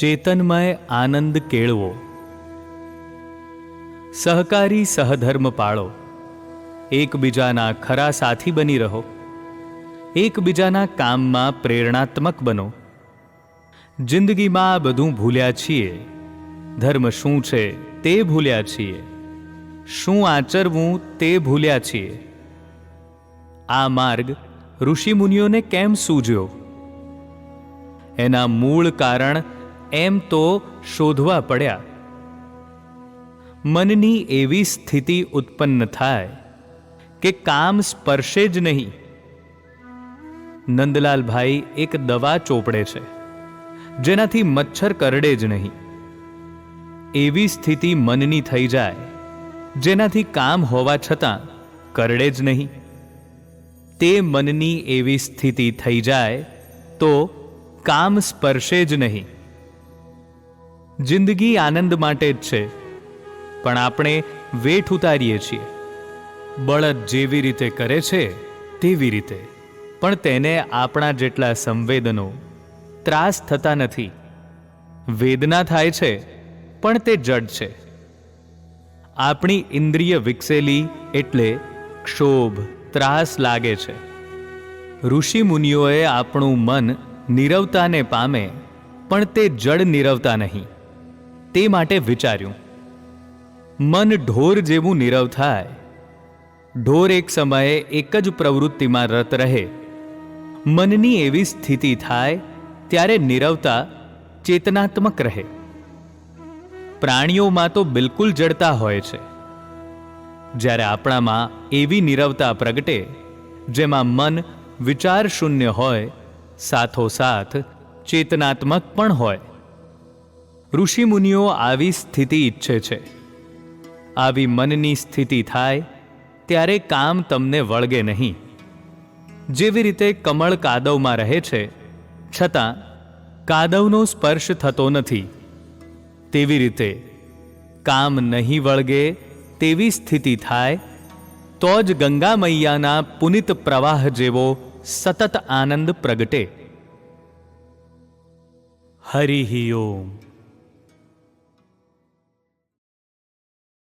ચેતનમય આનંદ કેળવો. સહકારી સહધર્મ પાળો. એકબીજાના ખરા સાથી બની રહો. એકબીજાના કામમાં પ્રેરણાત્મક બનો. જિંદગીમાં આ બધું ભૂલ્યા છીએ. ધર્મ શું છે તે ભૂલ્યા છીએ. શું આચરવું તે ભૂલ્યા છીએ. આ માર્ગ ઋષિમુનિઓને કેમ સૂજ્યો? એના મૂળ કારણ એમ તો શોધવા પડ્યા. મનની એવી સ્થિતિ ઉત્પન્ન થાય કે કામ સ્પર્શે જ નહીં. નંદલાલભાઈ એક દવા ચોપડે છે, જેનાથી મચ્છર કરડે જ નહીં. એવી સ્થિતિ મનની થઈ જાય, જેનાથી કામ હોવા છતાં કરડે જ નહીં. તે મનની એવી સ્થિતિ થઈ જાય તો કામ સ્પર્શે જ નહીં. જિંદગી આનંદ માટે જ છે. પણ આપણે વેઠ ઉતારીએ છીએ. બળદ જેવી રીતે કરે છે, તેવી રીતે. પણ તેને આપણા જેટલા સંવેદનો ત્રાસ થતા નથી. વેદના થાય છે, પણ તે જડ છે. આપણી ઇન્દ્રિય વિકસેલી એટલે ક્ષોભ, ત્રાસ લાગે છે. ઋષિ મુનિઓએ આપણું મન નિરવતાને પામે, પણ તે જડ નિરવતા નહીં. તે માટે વિચાર્યું, મન ઢોર જેવું નીરવ થાય. ઢોર એક સમયે એક જ પ્રવૃત્તિમાં રત રહે. મનની એવી સ્થિતિ થાય ત્યારે નીરવતા ચેતનાત્મક રહે. પ્રાણીઓમાં તો બિલકુલ જડતા હોય છે. જ્યારે આપણામાં એવી નીરવતા પ્રગટે, જેમાં મન વિચાર શૂન્ય હોય, સાથોસાથ ચેતનાત્મક પણ હોય. ઋષિમુનિઓ આવી સ્થિતિ ઈચ્છે છે. આવી મનની સ્થિતિ થાય, ત્યારે કામ તમને વળગે નહીં. જેવી રીતે કમળ કાદવમાં રહે છે, છતાં કાદવનો સ્પર્શ થતો નથી. તેવી રીતે કામ નહીં વળગે તેવી સ્થિતિ થાય, તો જ ગંગા મૈયાના પુનિત પ્રવાહ જેવો સતત આનંદ પ્રગટે. હરિ ઓમ.